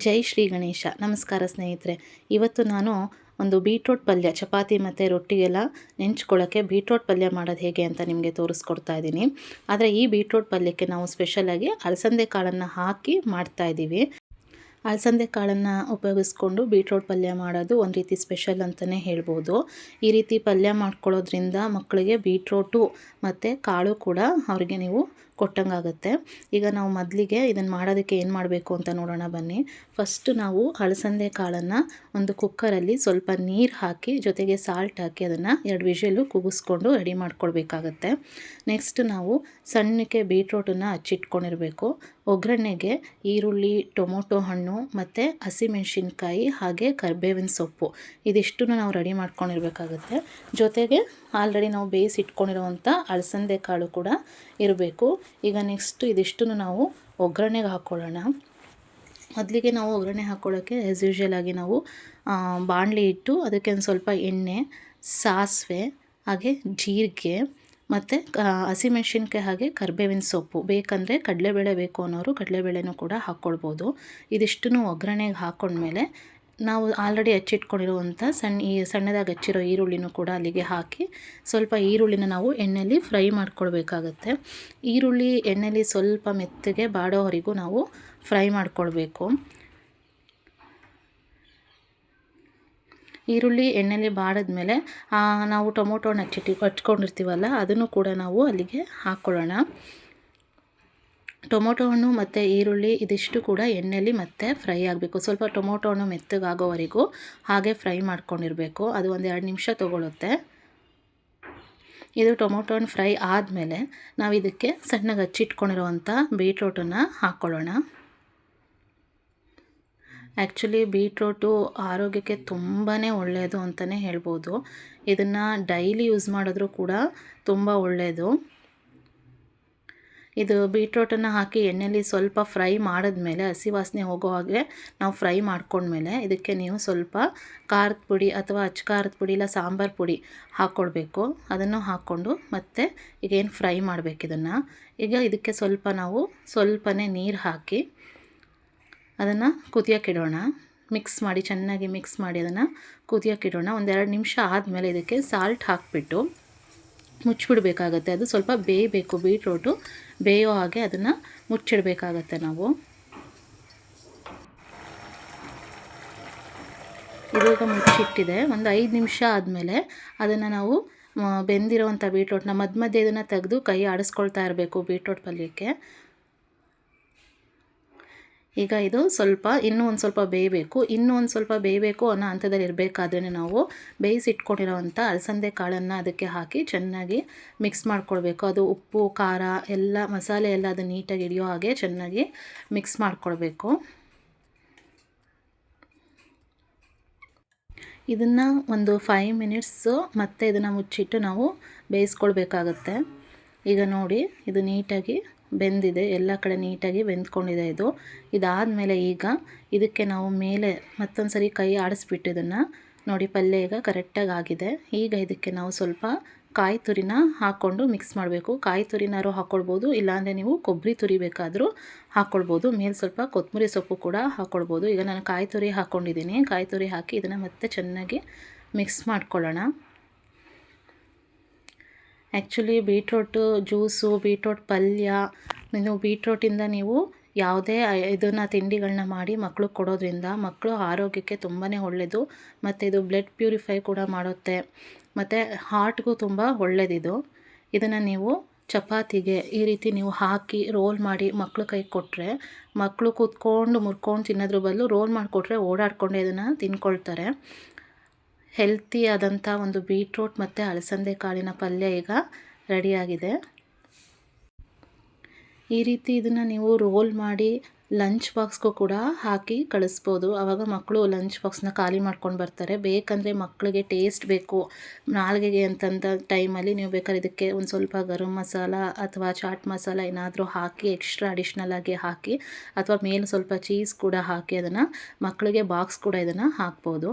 ಜೈ ಶ್ರೀ ಗಣೇಶ. ನಮಸ್ಕಾರ ಸ್ನೇಹಿತರೆ. ಇವತ್ತು ನಾನು ಒಂದು ಬೀಟ್ರೋಟ್ ಪಲ್ಯ, ಚಪಾತಿ ಮತ್ತು ರೊಟ್ಟಿಗೆಲ್ಲ ನೆಂಚ್ಕೊಳ್ಳೋಕ್ಕೆ ಬೀಟ್ರೋಟ್ ಪಲ್ಯ ಮಾಡೋದು ಹೇಗೆ ಅಂತ ನಿಮಗೆ ತೋರಿಸ್ಕೊಡ್ತಾ ಇದ್ದೀನಿ. ಆದರೆ ಈ ಬೀಟ್ರೋಟ್ ಪಲ್ಯಕ್ಕೆ ನಾವು ಸ್ಪೆಷಲಾಗಿ ಅಲಸಂದೆ ಕಾಳನ್ನು ಹಾಕಿ ಮಾಡ್ತಾ ಇದ್ದೀವಿ. ಅಲಸಂದೆ ಕಾಳನ್ನು ಉಪಯೋಗಿಸ್ಕೊಂಡು ಬೀಟ್ರೋಟ್ ಪಲ್ಯ ಮಾಡೋದು ಒಂದು ರೀತಿ ಸ್ಪೆಷಲ್ ಅಂತಲೇ ಹೇಳ್ಬೋದು. ಈ ರೀತಿ ಪಲ್ಯ ಮಾಡ್ಕೊಳ್ಳೋದ್ರಿಂದ ಮಕ್ಕಳಿಗೆ ಬೀಟ್ರೋಟು ಮತ್ತು ಕಾಳು ಕೂಡ ಅವರಿಗೆ ನೀವು ಕೊಟ್ಟಂಗಾಗುತ್ತೆ. ಈಗ ನಾವು ಮೊದಲಿಗೆ ಇದನ್ನು ಮಾಡೋದಕ್ಕೆ ಏನು ಮಾಡಬೇಕು ಅಂತ ನೋಡೋಣ ಬನ್ನಿ. ಫಸ್ಟ್ ನಾವು ಅಳಸಂದೆ ಕಾಳನ್ನು ಒಂದು ಕುಕ್ಕರಲ್ಲಿ ಸ್ವಲ್ಪ ನೀರು ಹಾಕಿ, ಜೊತೆಗೆ ಸಾಲ್ಟ್ ಹಾಕಿ ಅದನ್ನು ಎರಡು ವಿಷಲು ಕುಗಿಸ್ಕೊಂಡು ರೆಡಿ ಮಾಡ್ಕೊಳ್ಬೇಕಾಗತ್ತೆ. ನೆಕ್ಸ್ಟ್ ನಾವು ಸಣ್ಣಕ್ಕೆ ಬೀಟ್ರೋಟನ್ನು ಹಚ್ಚಿಟ್ಕೊಂಡಿರಬೇಕು. ಒಗ್ಗರಣೆಗೆ ಈರುಳ್ಳಿ, ಟೊಮೊಟೊ ಹಣ್ಣು ಮತ್ತು ಹಸಿಮೆಣಸಿನ್ಕಾಯಿ ಹಾಗೆ ಕರ್ಬೇವಿನ ಸೊಪ್ಪು ಇದಿಷ್ಟು ನಾವು ರೆಡಿ ಮಾಡ್ಕೊಂಡಿರಬೇಕಾಗುತ್ತೆ. ಜೊತೆಗೆ ಆಲ್ರೆಡಿ ನಾವು ಬೇಯಿಸಿಟ್ಕೊಂಡಿರುವಂಥ ಅಳಸಂದೆ ಕಾಳು ಕೂಡ ಇರಬೇಕು. ಈಗ ನೆಕ್ಸ್ಟ್ ಇದಿಷ್ಟು ನಾವು ಒಗ್ಗರಣೆಗೆ ಹಾಕ್ಕೊಳ್ಳೋಣ ಮೊದಲಿಗೆ ನಾವು ಒಗ್ಗರಣೆ ಹಾಕ್ಕೊಳ್ಳೋಕ್ಕೆ ಆ್ಯಸ್ ಯೂಶ್ವಲ್ ಆಗಿ ನಾವು ಬಾಣಲಿ ಇಟ್ಟು ಅದಕ್ಕೆ ಒಂದು ಸ್ವಲ್ಪ ಎಣ್ಣೆ, ಸಾಸಿವೆ, ಹಾಗೆ ಜೀರಿಗೆ ಮತ್ತು ಹಸಿಮೆಣ್ಸಿನ್ಕಾಯಿ ಹಾಗೆ ಕರಿಬೇವಿನ ಸೊಪ್ಪು. ಬೇಕಂದರೆ ಕಡಲೆಬೇಳೆ ಬೇಕು ಅನ್ನೋರು ಕಡಲೆಬೇಳೆನೂ ಕೂಡ ಹಾಕ್ಕೊಳ್ಬೋದು. ಇದಿಷ್ಟನ್ನು ಒಗ್ಗರಣೆಗೆ ಹಾಕ್ಕೊಂಡ್ಮೇಲೆ ನಾವು ಆಲ್ರೆಡಿ ಹಚ್ಚಿಟ್ಕೊಂಡಿರುವಂಥ ಸಣ್ಣ ಈ ಸಣ್ಣದಾಗಿ ಹಚ್ಚಿರೋ ಈರುಳ್ಳಿನೂ ಕೂಡ ಅಲ್ಲಿಗೆ ಹಾಕಿ ಸ್ವಲ್ಪ ಈರುಳ್ಳಿನ ನಾವು ಎಣ್ಣೆಯಲ್ಲಿ ಫ್ರೈ ಮಾಡ್ಕೊಳ್ಬೇಕಾಗತ್ತೆ. ಈರುಳ್ಳಿ ಎಣ್ಣೆಯಲ್ಲಿ ಸ್ವಲ್ಪ ಮೆತ್ತಗೆ ಬಾಡೋವರೆಗೂ ನಾವು ಫ್ರೈ ಮಾಡ್ಕೊಳ್ಬೇಕು. ಈರುಳ್ಳಿ ಎಣ್ಣೆಲಿ ಬಾಡಿದ್ಮೇಲೆ ನಾವು ಟೊಮೊಟೊನ ಹಚ್ಚಿಟ್ಟು, ಹಚ್ಕೊಂಡಿರ್ತೀವಲ್ಲ, ಅದನ್ನು ಕೂಡ ನಾವು ಅಲ್ಲಿಗೆ ಹಾಕ್ಕೊಳ್ಳೋಣ. ಟೊಮೊಟೊ ಹಣ್ಣು ಮತ್ತು ಈರುಳ್ಳಿ ಇದಿಷ್ಟು ಕೂಡ ಎಣ್ಣೆಯಲ್ಲಿ ಮತ್ತೆ ಫ್ರೈ ಆಗಬೇಕು. ಸ್ವಲ್ಪ ಟೊಮೊಟೊ ಹಣ್ಣು ಮೆತ್ತಗಾಗೋವರೆಗೂ ಹಾಗೆ ಫ್ರೈ ಮಾಡ್ಕೊಂಡಿರಬೇಕು. ಅದು ಒಂದು ಎರಡು ನಿಮಿಷ ತೊಗೊಳುತ್ತೆ. ಇದು ಟೊಮೊಟೊ ಹಣ್ಣು ಫ್ರೈ ಆದಮೇಲೆ ನಾವು ಇದಕ್ಕೆ ಸಣ್ಣಗೆ ಹಚ್ಚಿಟ್ಕೊಂಡಿರುವಂಥ ಬೀಟ್ರೋಟನ್ನು ಹಾಕ್ಕೊಳ್ಳೋಣ ಆ್ಯಕ್ಚುಲಿ ಬೀಟ್ರೋಟು ಆರೋಗ್ಯಕ್ಕೆ ತುಂಬಾ ಒಳ್ಳೆಯದು ಅಂತಲೇ ಹೇಳ್ಬೋದು. ಇದನ್ನು ಡೈಲಿ ಯೂಸ್ ಮಾಡಿದ್ರೂ ಕೂಡ ತುಂಬ ಒಳ್ಳೆಯದು ಇದು ಬೀಟ್ರೋಟನ್ನು ಹಾಕಿ ಎಣ್ಣೆಯಲ್ಲಿ ಸ್ವಲ್ಪ ಫ್ರೈ ಮಾಡಿದ್ಮೇಲೆ ಹಸಿ ವಾಸನೆ ಹೋಗೋ ಹಾಗೆ ನಾವು ಫ್ರೈ ಮಾಡ್ಕೊಂಡ್ಮೇಲೆ ಇದಕ್ಕೆ ನೀವು ಸ್ವಲ್ಪ ಖಾರದ ಪುಡಿ ಅಥವಾ ಅಚ್ಚ ಖಾರದ ಪುಡಿ ಇಲ್ಲ ಸಾಂಬಾರು ಪುಡಿ ಹಾಕ್ಕೊಳ್ಬೇಕು ಅದನ್ನು ಹಾಕ್ಕೊಂಡು ಮತ್ತೆ ಈಗೇನು ಫ್ರೈ ಮಾಡಬೇಕು ಇದನ್ನು. ಈಗ ಇದಕ್ಕೆ ಸ್ವಲ್ಪ ನಾವು ಸ್ವಲ್ಪನೇ ನೀರು ಹಾಕಿ ಅದನ್ನು ಕುದಿಯೋಕ್ಕಿಡೋಣ ಮಿಕ್ಸ್ ಮಾಡಿ, ಚೆನ್ನಾಗಿ ಮಿಕ್ಸ್ ಮಾಡಿ ಅದನ್ನು ಕುದಿಯೋಕ್ಕಿಡೋಣ ಒಂದೆರಡು ನಿಮಿಷ ಆದಮೇಲೆ ಇದಕ್ಕೆ ಸಾಲ್ಟ್ ಹಾಕಿಬಿಟ್ಟು ಮುಚ್ಚಿಬಿಡ್ಬೇಕಾಗತ್ತೆ. ಅದು ಸ್ವಲ್ಪ ಬೇಯಬೇಕು, ಬೀಟ್ರೋಟು. ಬೇಯೋ ಹಾಗೆ ಅದನ್ನು ಮುಚ್ಚಿಡಬೇಕಾಗತ್ತೆ ನಾವು. ಇವಾಗ ಮುಚ್ಚಿಟ್ಟಿದೆ. ಒಂದು ಐದು ನಿಮಿಷ ಆದಮೇಲೆ ಅದನ್ನು ನಾವು ಬೆಂದಿರೋವಂಥ ಬೀಟ್ರೋಟ್ನ ಮಧ್ಯ ಮಧ್ಯೆ ಇದನ್ನು ತೆಗೆದು ಕೈ ಆಡಿಸ್ಕೊಳ್ತಾ ಇರಬೇಕು ಬೀಟ್ರೋಟ್ ಪಲ್ಯಕ್ಕೆ. ಈಗ ಇದು ಸ್ವಲ್ಪ, ಇನ್ನೂ ಒಂದು ಸ್ವಲ್ಪ ಬೇಯಬೇಕು. ಇನ್ನೂ ಒಂದು ಸ್ವಲ್ಪ ಬೇಯಬೇಕು ಅನ್ನೋ ಹಂತದಲ್ಲಿ ಇರಬೇಕಾದ್ರೆ ನಾವು ಬೇಯಿಸಿಟ್ಕೊಂಡಿರೋವಂಥ ಅಲಸಂದೆ ಕಾಳನ್ನು ಅದಕ್ಕೆ ಹಾಕಿ ಚೆನ್ನಾಗಿ ಮಿಕ್ಸ್ ಮಾಡ್ಕೊಳ್ಬೇಕು. ಅದು ಉಪ್ಪು, ಖಾರ, ಎಲ್ಲ ಮಸಾಲೆ ಎಲ್ಲ ಅದು ನೀಟಾಗಿ ಹಿಡಿಯೋ ಹಾಗೆ ಚೆನ್ನಾಗಿ ಮಿಕ್ಸ್ ಮಾಡ್ಕೊಳ್ಬೇಕು. ಇದನ್ನು ಒಂದು ಫೈವ್ ಮಿನಿಟ್ಸು ಮತ್ತೆ ಇದನ್ನು ಮುಚ್ಚಿಟ್ಟು ನಾವು ಬೇಯಿಸ್ಕೊಳ್ಬೇಕಾಗತ್ತೆ. ಈಗ ನೋಡಿ, ಇದು ನೀಟಾಗಿ ಬೆಂದಿದೆ. ಎಲ್ಲ ಕಡೆ ನೀಟಾಗಿ ಬೆಂದ್ಕೊಂಡಿದೆ ಇದು. ಇದಾದಮೇಲೆ ಈಗ ಇದಕ್ಕೆ ನಾವು ಮೇಲೆ ಮತ್ತೊಂದು ಸರಿ ಕೈ ಆಡಿಸ್ಬಿಟ್ಟು ಇದನ್ನು ನೋಡಿ, ಪಲ್ಯ ಈಗ ಕರೆಕ್ಟಾಗಿ ಆಗಿದೆ. ಈಗ ಇದಕ್ಕೆ ನಾವು ಸ್ವಲ್ಪ ಕಾಯಿ ತುರಿನ ಹಾಕ್ಕೊಂಡು ಮಿಕ್ಸ್ ಮಾಡಬೇಕು. ಕಾಯಿ ತುರಿನಾರು ಹಾಕ್ಕೊಳ್ಬೋದು ಇಲ್ಲಾಂದರೆ ನೀವು ಕೊಬ್ಬರಿ ತುರಿ ಬೇಕಾದರೂ ಹಾಕ್ಕೊಳ್ಬೋದು ಮೇಲೆ ಸ್ವಲ್ಪ ಕೊತ್ತಂಬರಿ ಸೊಪ್ಪು ಕೂಡ ಹಾಕ್ಕೊಳ್ಬೋದು ಈಗ ನಾನು ಕಾಯಿ ತುರಿ ಹಾಕ್ಕೊಂಡಿದ್ದೀನಿ ಕಾಯಿ ತುರಿ ಹಾಕಿ ಇದನ್ನು ಮತ್ತೆ ಚೆನ್ನಾಗಿ ಮಿಕ್ಸ್ ಮಾಡ್ಕೊಳ್ಳೋಣ. ಆ್ಯಕ್ಚುಲಿ ಬೀಟ್ರೋಟು ಜ್ಯೂಸು ಬೀಟ್ರೋಟ್ ಪಲ್ಯ ನೀವು ಬೀಟ್ರೋಟಿಂದ ನೀವು ಯಾವುದೇ ಇದನ್ನು ತಿಂಡಿಗಳನ್ನ ಮಾಡಿ ಮಕ್ಳಿಗೆ ಕೊಡೋದ್ರಿಂದ ಮಕ್ಕಳು ಆರೋಗ್ಯಕ್ಕೆ ತುಂಬಾ ಒಳ್ಳೆಯದು ಮತ್ತು ಇದು ಬ್ಲಡ್ ಪ್ಯೂರಿಫೈ ಕೂಡ ಮಾಡುತ್ತೆ. ಮತ್ತು ಹಾರ್ಟ್ಗೂ ತುಂಬ ಒಳ್ಳೆಯದಿದು ಇದನ್ನು ನೀವು ಚಪಾತಿಗೆ ಈ ರೀತಿ ನೀವು ಹಾಕಿ ರೋಲ್ ಮಾಡಿ ಮಕ್ಕಳು ಕೈ ಕೊಟ್ಟರೆ ಮಕ್ಕಳು ಕೂತ್ಕೊಂಡು ಮುರ್ಕೊಂಡು ತಿನ್ನೋದ್ರ ಬದಲು ರೋಲ್ ಮಾಡಿಕೊಟ್ರೆ ಓಡಾಡಿಕೊಂಡೆ ಇದನ್ನು ತಿನ್ಕೊಳ್ತಾರೆ. ಹೆಲ್ತಿ ಆದಂಥ ಒಂದು ಬೀಟ್ರೂಟ್ ಮತ್ತು ಅಲಸಂದೆ ಕಾಳಿನ ಪಲ್ಯ ಈಗ ರೆಡಿಯಾಗಿದೆ. ಈ ರೀತಿ ಇದನ್ನು ನೀವು ರೋಲ್ ಮಾಡಿ ಲಂಚ್ ಬಾಕ್ಸ್ಗೂ ಕೂಡ ಹಾಕಿ ಕಳಿಸ್ಬೋದು. ಆವಾಗ ಮಕ್ಕಳು ಲಂಚ್ ಬಾಕ್ಸ್ನ ಖಾಲಿ ಮಾಡ್ಕೊಂಡು ಬರ್ತಾರೆ. ಬೇಕಂದರೆ ಮಕ್ಕಳಿಗೆ ಟೇಸ್ಟ್ ಬೇಕು. ನಾಲ್ಗೆಗೆ ಅಂತಂದ ಟೈಮಲ್ಲಿ ನೀವು ಬೇಕಾದ್ರೆ ಇದಕ್ಕೆ ಒಂದು ಸ್ವಲ್ಪ ಗರಂ ಮಸಾಲ ಅಥವಾ ಚಾಟ್ ಮಸಾಲ ಏನಾದರೂ ಹಾಕಿ ಎಕ್ಸ್ಟ್ರಾ ಅಡಿಷ್ನಲ್ ಆಗಿ ಹಾಕಿ ಅಥವಾ ಮೇಲೆ ಸ್ವಲ್ಪ ಚೀಸ್ ಕೂಡ ಹಾಕಿ ಅದನ್ನು ಮಕ್ಕಳಿಗೆ ಬಾಕ್ಸ್ ಕೂಡ ಇದನ್ನು ಹಾಕ್ಬೋದು.